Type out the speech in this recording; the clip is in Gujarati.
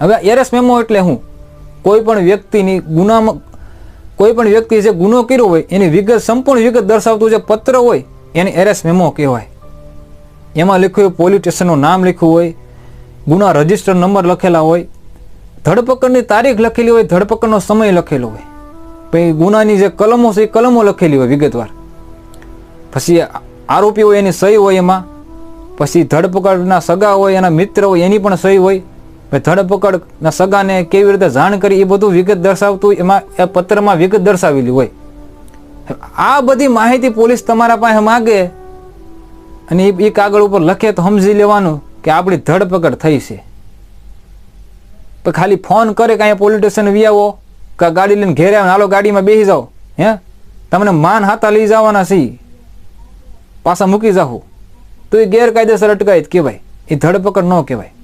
હવે એરેસ મેમો એટલે શું કોઈ પણ વ્યક્તિની ગુનામાં કોઈ પણ વ્યક્તિ જે ગુનો કર્યો હોય, એની વિગત સંપૂર્ણ વિગત દર્શાવતું જે પત્ર હોય, એને એરેસ મેમો કહેવાય. એમાં લખ્યું હોય, પોલીસ સ્ટેશનનું નામ લખ્યું હોય, ગુના રજિસ્ટર નંબર લખેલા હોય, ધરપકડની તારીખ લખેલી હોય, ધરપકડનો સમય લખેલો હોય. પછી ગુનાની જે કલમો છે, એ કલમો લખેલી હોય વિગતવાર. પછી આરોપી હોય એની સહી હોય એમાં. પછી ધરપકડના સગા હોય, એના મિત્ર હોય, એની પણ સહી હોય. પછી ધરપકડના સગાને કેવી રીતે જાણ કરી એ બધું વિગત દર્શાવતું એમાં એ પત્રમાં વિગત દર્શાવેલી હોય. આ બધી માહિતી પોલીસ તમારા પાસે માગે અને એ- કાગળ ઉપર લખે તો સમજી લેવાનું કે આપણી ધરપકડ થઈ છે. પણ ખાલી ફોન કરે કે અહીંયા પોલીસ સ્ટેશન વી આવો, કે ગાડી લઈને ઘેરે આવે, હાલો ગાડીમાં બેસી જાઓ, હે? તમને માન હાથા લઈ જવાના છે. પાછા મૂકી જાઓ. તો એ ગેરકાયદેસર અટકાયત કહેવાય. એ ધરપકડ ન કહેવાય.